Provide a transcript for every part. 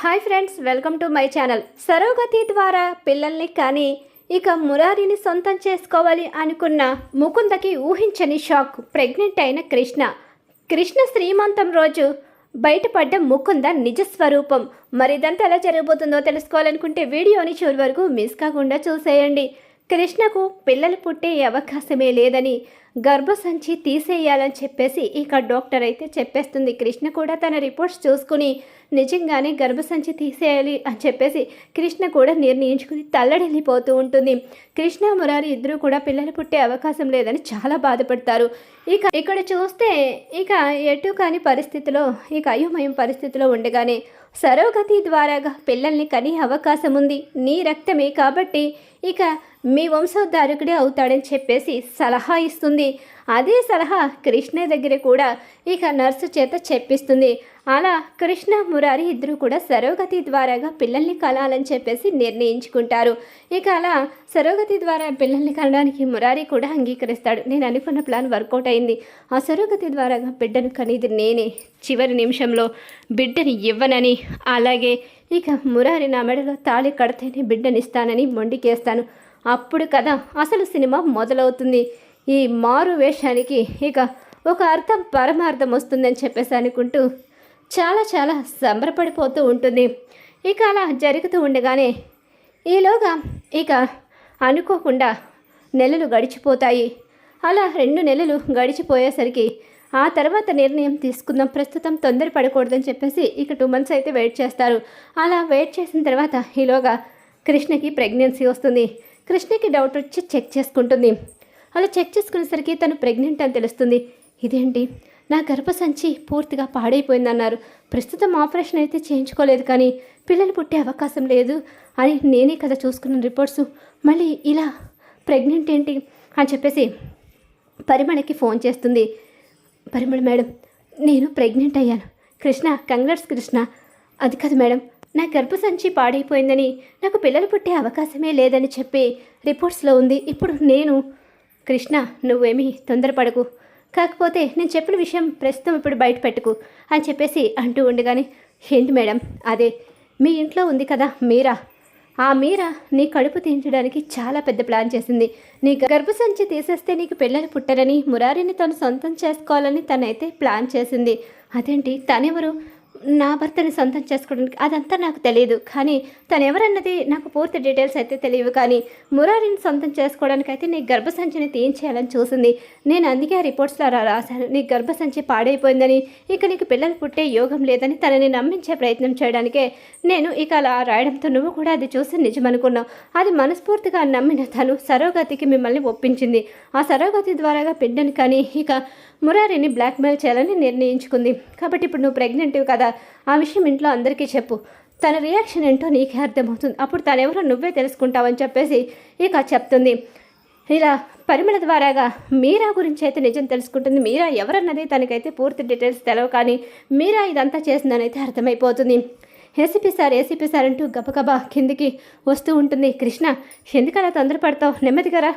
Hi friends welcome to my channel. సరోగతి ద్వారా పిల్లల్ని కానీ ఇక మురారిని సొంతం చేసుకోవాలి అనుకున్న ముకుందకి ఊహించని షాక్. ప్రెగ్నెంట్ అయిన కృష్ణ. కృష్ణ శ్రీమంతం రోజు బయటపడ్డ ముకుంద నిజ స్వరూపం. మరి ఇదంతా ఎలా జరగబోతుందో తెలుసుకోవాలనుకుంటే వీడియోని చివరి వరకు మిస్ కాకుండా చూసేయండి. కృష్ణకు పిల్లలు పుట్టే అవకాశమే లేదని గర్భసంచి తీసేయాలని చెప్పేసి ఇక డాక్టర్ అయితే చెప్పేస్తుంది. కృష్ణ కూడా తన రిపోర్ట్స్ చూసుకుని నిజంగానే గర్భసంచి తీసేయాలి అని చెప్పేసి కృష్ణ కూడా నిర్ణయించుకుని తల్లడిల్లిపోతూ ఉంటుంది. కృష్ణ మురారి ఇద్దరు కూడా పిల్లలు పుట్టే అవకాశం లేదని చాలా బాధపడతారు. ఇక ఇక్కడ చూస్తే ఇక ఎటు కాని పరిస్థితిలో ఇక అయోమయం పరిస్థితిలో ఉండగానే సరోగతి ద్వారాగా పిల్లల్ని కనే అవకాశం ఉంది. నీ రక్తమే కాబట్టి ఇక మీ వంశోద్ధారకుడే అవుతాడని చెప్పేసి సలహా ఇస్తుంది. అదే సలహా కృష్ణ దగ్గర కూడా ఇక నర్సు చేత చెప్పిస్తుంది. అలా కృష్ణ మురారి ఇద్దరు కూడా సరోగతి ద్వారాగా పిల్లల్ని కలాలని చెప్పేసి నిర్ణయించుకుంటారు. ఇక అలా సరోగతి ద్వారా పిల్లల్ని కనడానికి మురారి కూడా అంగీకరిస్తాడు. నేను అనుకున్న ప్లాన్ వర్కౌట్ అయింది. ఆ సరోగతి ద్వారాగా బిడ్డను కనేది నేనే. చివరి నిమిషంలో బిడ్డని ఇవ్వనని అలాగే ఇక మురారి నా మెడలో తాళి కడితేనే బిడ్డనిస్తానని మొండికేస్తాను. అప్పుడు కదా అసలు సినిమా మొదలవుతుంది. ఈ మారు వేషానికి ఇక ఒక అర్థం పరమార్థం వస్తుందని చెప్పేసి అనుకుంటూ చాలా చాలా సంబరపడిపోతూ ఉంటుంది. ఇక అలా జరుగుతూ ఉండగానే ఈలోగా ఇక అనుకోకుండా నెలలు గడిచిపోతాయి. అలా రెండు నెలలు గడిచిపోయేసరికి ఆ తర్వాత నిర్ణయం తీసుకుందాం. ప్రస్తుతం తొందరపడకూడదని చెప్పేసి ఇక టూ మంత్స్ అయితే వెయిట్ చేస్తారు. అలా వెయిట్ చేసిన తర్వాత ఈలోగా కృష్ణకి ప్రెగ్నెన్సీ వస్తుంది. కృష్ణకి డౌట్ వచ్చి చెక్ చేసుకుంటుంది. అలా చెక్ చేసుకునేసరికి తను ప్రెగ్నెంట్ అని తెలుస్తుంది. ఇదేంటి? నా గర్భసంచి పూర్తిగా పాడైపోయిందన్నారు. ప్రస్తుతం ఆపరేషన్ అయితే చేయించుకోలేదు కానీ పిల్లలు పుట్టే అవకాశం లేదు అని నేనే కదా చూసుకున్న రిపోర్ట్స్ మళ్ళీ ఇలా ప్రెగ్నెంట్ ఏంటి? అని చెప్పేసి పరిమళకి ఫోన్ చేస్తుంది. పరిమళ మేడం నేను ప్రెగ్నెంట్ అయ్యాను. కృష్ణ కంగ్రాట్స్ కృష్ణ. అది కాదు మేడం నా గర్భసంచి పాడైపోయిందని నాకు పిల్లలు పుట్టే అవకాశమే లేదని చెప్పి రిపోర్ట్స్లో ఉంది. ఇప్పుడు నేను కృష్ణ నువ్వేమీ తొందరపడకు. కాకపోతే నేను చెప్పిన విషయం ప్రస్తుతం ఇప్పుడు బయట పెట్టుకు అని చెప్పేసి అంటూ ఉండగానే ఏంటి మేడం అదే మీ ఇంట్లో ఉంది కదా మీరా? ఆ మీర నీ కడుపు తీయించడానికి చాలా పెద్ద ప్లాన్ చేసింది. నీ గర్భసంచి తీసేస్తే నీకు పిల్లలు పుట్టరని మురారిని తను సొంతం చేసుకోవాలని తనైతే ప్లాన్ చేసింది. అదేంటి? తనెవరు? నా భర్తని సొంతం చేసుకోవడానికి అదంతా నాకు తెలియదు కానీ తను ఎవరన్నది నాకు పూర్తి డీటెయిల్స్ అయితే తెలియవు. కానీ మురారిని సొంతం చేసుకోవడానికి అయితే నీ గర్భసంచిని తీయించేయాలని చూసింది. నేను అందుకే ఆ రిపోర్ట్స్లో రాశాను. నీ గర్భసంచి పాడైపోయిందని. ఇక నీకు పిల్లలు పుట్టే యోగం లేదని తనని నమ్మించే ప్రయత్నం చేయడానికే నేను ఇక అలా రాయడంతో నువ్వు కూడా అది చూసి నిజమనుకున్నావు. అది మనస్ఫూర్తిగా నమ్మిన తను సరోగతికి మిమ్మల్ని ఒప్పించింది. ఆ సరోగతి ద్వారాగా బిడ్డని కానీ ఇక మురారిని బ్లాక్మెయిల్ చేయాలని నిర్ణయించుకుంది. కాబట్టి ఇప్పుడు నువ్వు ప్రెగ్నెంట్ కదా? ఆ విషయం ఇంట్లో అందరికీ చెప్పు. తన రియాక్షన్ ఏంటో నీకే అర్థమవుతుంది. అప్పుడు తనెవరో నువ్వే తెలుసుకుంటావని చెప్పేసి ఇక చెప్తుంది. ఇలా పరిమళ ద్వారాగా మీరా గురించి అయితే నిజం తెలుసుకుంటుంది. మీరా ఎవరన్నది తనకైతే పూర్తి డీటెయిల్స్ తెలవు కానీ మీరా ఇదంతా చేసిందనైతే అర్థమైపోతుంది. ఏసీపీ సార్ ఏసీపీ సార్ అంటూ గబగబా కిందికి వస్తూ ఉంటుంది. కృష్ణ ఎందుకలా తొందరపడతావు? నెమ్మదిగారా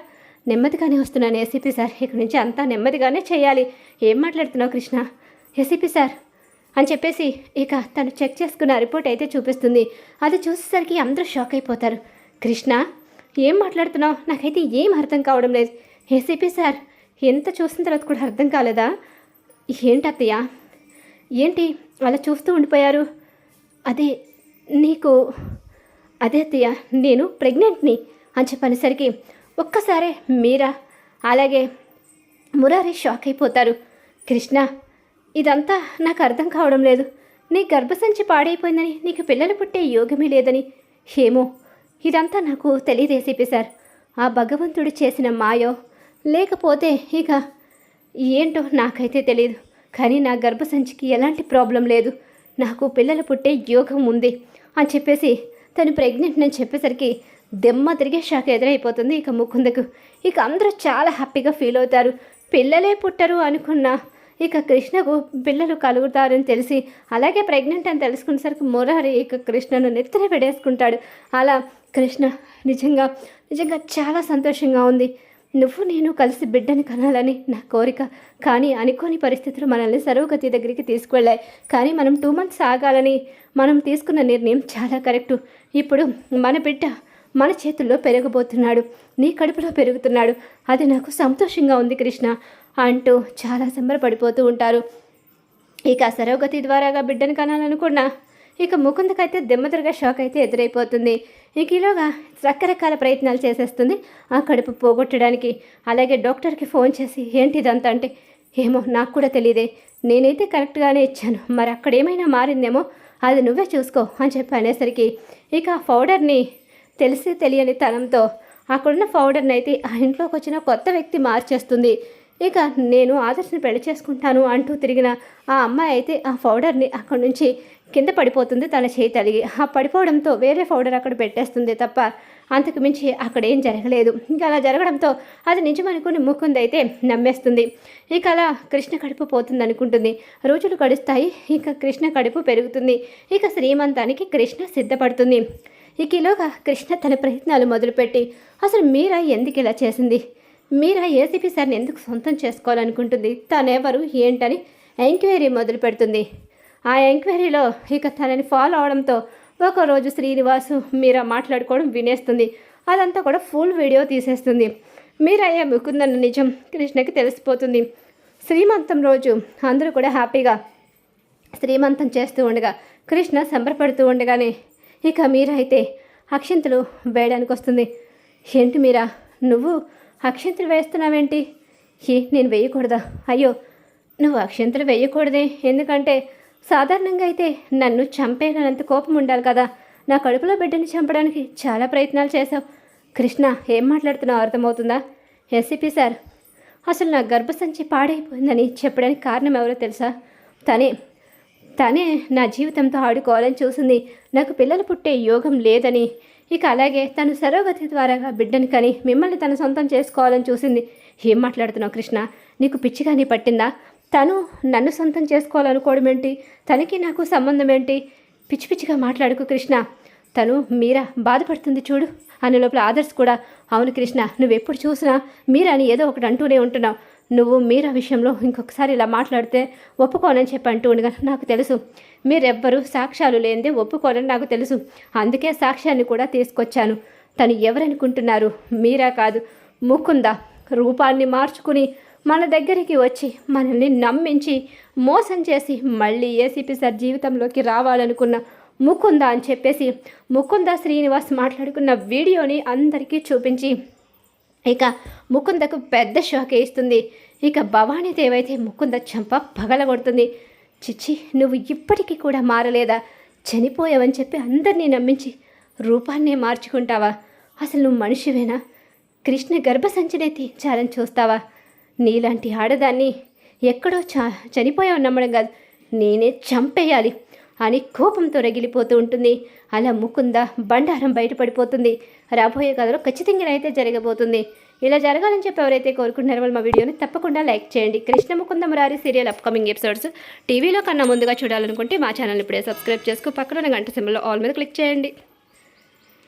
నెమ్మదిగానే వస్తున్నాను ఏసీపీ సార్. ఇక్కడి నుంచి అంతా నెమ్మదిగానే చేయాలి. ఏం మాట్లాడుతున్నావు కృష్ణ? ఏసీపీ సార్ అని చెప్పేసి ఇక తను చెక్ చేసుకున్న రిపోర్ట్ అయితే చూపిస్తుంది. అది చూసేసరికి అందరూ షాక్ అయిపోతారు. కృష్ణ ఏం మాట్లాడుతున్నావు? నాకైతే ఏం అర్థం కావడం లేదు. ఏసీపీ సార్ ఎంత చూసిన తర్వాత కూడా అర్థం కాలేదా? ఏంటి అత్తయ్య? ఏంటి అలా చూస్తూ ఉండిపోయారు? అదే నీకు అదే అత్తయ్య నేను ప్రెగ్నెంట్ని అని చెప్పనేసరికి ఒక్కసారే మీరా అలాగే మురారి షాక్ అయిపోతారు. కృష్ణ ఇదంతా నాకు అర్థం కావడం లేదు. నీ గర్భసంచి పాడైపోయిందని నీకు పిల్లలు పుట్టే యోగమే లేదని. ఏమో ఇదంతా నాకు తెలియదేసిపి సార్. ఆ భగవంతుడు చేసిన మాయో లేకపోతే ఇక ఏంటో నాకైతే తెలియదు కానీ నా గర్భసంచికి ఎలాంటి ప్రాబ్లం లేదు. నాకు పిల్లలు పుట్టే యోగం ఉంది అని చెప్పేసి తను ప్రెగ్నెంట్ అని చెప్పేసరికి దెమ్మ తిరిగే షాక్ ఎదురైపోతుంది ఇక ముకుందకు. ఇక అందరూ చాలా హ్యాపీగా ఫీల్ అవుతారు. పిల్లలే పుట్టరు అనుకున్నా ఇక కృష్ణకు పిల్లలు కలుగుతారని తెలిసి అలాగే ప్రెగ్నెంట్ అని తెలుసుకునేసరికి మురారి ఇక కృష్ణను నెత్తిన పెడేసుకుంటాడు. అలా కృష్ణ నిజంగా నిజంగా చాలా సంతోషంగా ఉంది. నువ్వు నేను కలిసి బిడ్డని కనాలని నా కోరిక. కానీ అనుకోని పరిస్థితులు మనల్ని సర్వగతి దగ్గరికి తీసుకువెళ్ళాయి. కానీ మనం టూ మంత్స్ ఆగాలని మనం తీసుకున్న నిర్ణయం చాలా కరెక్టు. ఇప్పుడు మన బిడ్డ మన చేతుల్లో పెరగబోతున్నాడు. నీ కడుపులో పెరుగుతున్నాడు. అది నాకు సంతోషంగా ఉంది కృష్ణ అంటూ చాలా సంబరపడిపోతూ ఉంటారు. ఇక సరోగతి ద్వారాగా బిడ్డను కనాలనుకున్నా ఇక ముకుందకైతే దెమ్మదురుగా షాక్ అయితే ఎదురైపోతుంది. ఇక ఈలోగా రకరకాల ప్రయత్నాలు చేసేస్తుంది ఆ కడుపు పోగొట్టడానికి. అలాగే డాక్టర్కి ఫోన్ చేసి ఏంటి ఇదంతా అంటే ఏమో నాకు కూడా తెలియదే నేనైతే కరెక్ట్గానే ఇచ్చాను. మరి అక్కడ ఏమైనా మారిందేమో అది నువ్వే చూసుకో అని చెప్పి అనేసరికి ఇక ఆ పౌడర్ని తెలిసి తెలియని తనంతో అక్కడున్న పౌడర్ని అయితే ఆ ఇంట్లోకి వచ్చిన కొత్త వ్యక్తి మార్చేస్తుంది. ఇక నేను ఆదర్శని పెళ్ళి చేసుకుంటాను అంటూ తిరిగిన ఆ అమ్మాయి అయితే ఆ పౌడర్ని అక్కడి నుంచి కింద పడిపోతుంది తన చేయి తలిగి. ఆ పడిపోవడంతో వేరే పౌడర్ అక్కడ పెట్టేస్తుంది తప్ప అంతకు మించి అక్కడ ఏం జరగలేదు. ఇంకా అలా జరగడంతో అది నిజమనుకుని ముకుంది అయితే నమ్మేస్తుంది. ఇక అలా కృష్ణ కడుపు పోతుంది అనుకుంటుంది రోజులు గడుస్తాయి ఇక కృష్ణ కడుపు పెరుగుతుంది. ఇక శ్రీమంతానికి కృష్ణ సిద్ధపడుతుంది. ఇక ఈలోగా కృష్ణ తన ప్రయత్నాలు మొదలుపెట్టి అసలు మీరా ఎందుకు ఇలా చేసింది? మీరా ఏసీపీ సార్ని ఎందుకు సొంతం చేసుకోవాలనుకుంటుంది? తనెవరు? ఏంటని ఎంక్వైరీ మొదలు పెడుతుంది ఆ ఎంక్వైరీలో ఇక తనని ఫాలో అవడంతో ఒకరోజు శ్రీనివాసు మీరా మాట్లాడుకోవడం వినేస్తుంది. అదంతా కూడా ఫుల్ వీడియో తీసేస్తుంది. మీరయ్యే ముకుందన్న నిజం కృష్ణకి తెలిసిపోతుంది. శ్రీమంతం రోజు అందరూ కూడా హ్యాపీగా శ్రీమంతం చేస్తూ ఉండగా కృష్ణ సంబరపడుతూ ఉండగానే ఇక మీరా అయితే అక్షంతులు వేయడానికి వస్తుంది ఏంటి మీరా? నువ్వు అక్షంతలు వేస్తున్నావేంటి? ఏ నేను వేయకూడదా? అయ్యో నువ్వు అక్షంతులు వేయకూడదే. ఎందుకంటే సాధారణంగా అయితే నన్ను చంపేయనంత కోపం ఉండాలి కదా. నా కడుపులో బిడ్డని చంపడానికి చాలా ప్రయత్నాలు చేశావు. కృష్ణ ఏం మాట్లాడుతున్నావు? అర్థమవుతుందా? ఎస్సీపీ సార్ అసలు నా గర్భసంచి పాడైపోయిందని చెప్పడానికి కారణం ఎవరో తెలుసా? తనే తనే నా జీవితంతో ఆడుకోవాలని చూసింది. నాకు పిల్లలు పుట్టే యోగం లేదని. ఇక అలాగే తను సరోగతి ద్వారాగా బిడ్డని కని మిమ్మల్ని తన సొంతం చేసుకోవాలని చూసింది. ఏం మాట్లాడుతున్నావు కృష్ణ? నీకు పిచ్చిగా నీ పట్టిందా? తను నన్ను సొంతం చేసుకోవాలనుకోవడం ఏంటి? తనకి నాకు సంబంధం ఏంటి? పిచ్చి పిచ్చిగా మాట్లాడుకు కృష్ణ. తను మీరా బాధపడుతుంది చూడు. అనే లోపల ఆదర్శ్ కూడా అవును కృష్ణ నువ్వెప్పుడు చూసినా మీరా అని ఏదో ఒకటి అంటూనే ఉంటున్నావు. నువ్వు మీరా విషయంలో ఇంకొకసారి ఇలా మాట్లాడితే ఒప్పుకోనని చెప్పి అంటూ ఉండగా నాకు తెలుసు. మీరెవ్వరూ సాక్ష్యాలు లేనిదే ఒప్పుకోనని నాకు తెలుసు. అందుకే సాక్ష్యాన్ని కూడా తీసుకొచ్చాను. తను ఎవరనుకుంటున్నారు? మీరా కాదు. ముకుంద. రూపాన్ని మార్చుకుని మన దగ్గరికి వచ్చి మనల్ని నమ్మించి మోసం చేసి మళ్ళీ ఏసీపీ సార్ జీవితంలోకి రావాలనుకున్న ముకుంద అని చెప్పేసి ముకుంద శ్రీనివాస్ మాట్లాడుకున్న వీడియోని అందరికీ చూపించి ఇక ముకుందకు పెద్ద షాక్ ఇస్తుంది ఇక భవానీదేవి ముకుంద చంప పగలగొడుతుంది చిచ్చి నువ్వు ఇప్పటికీ కూడా మారలేదా? చనిపోయావని చెప్పి అందరినీ నమ్మించి రూపాన్నే మార్చుకుంటావా? అసలు నువ్వు మనిషివేనా? కృష్ణ గర్భసంచినే తీర్చాలని చూస్తావా? నీలాంటి ఆడదాన్ని ఎక్కడో చా చనిపోయావు నమ్మడం కాదు. నేనే చంపేయాలి. అని కోపంతో రగిలిపోతూ ఉంటుంది. అలా ముకుంద బండారం బయటపడిపోతుంది. రాబోయే కథలో ఖచ్చితంగా అయితే జరగబోతుంది. ఇలా జరగాలని చెప్పి ఎవరైతే కోరుకుంటున్నారో వాళ్ళు మా వీడియోని తప్పకుండా లైక్ చేయండి. Krishna Mukunda Murari serial upcoming episodes టీవీలో కన్నా ముందుగా చూడాలనుకుంటే మా ఛానల్ ఇప్పుడే సబ్స్క్రైబ్ చేసుకో. పక్కన ఉన్న గంట సింబల్లో ఆల్ మీద క్లిక్ చేయండి.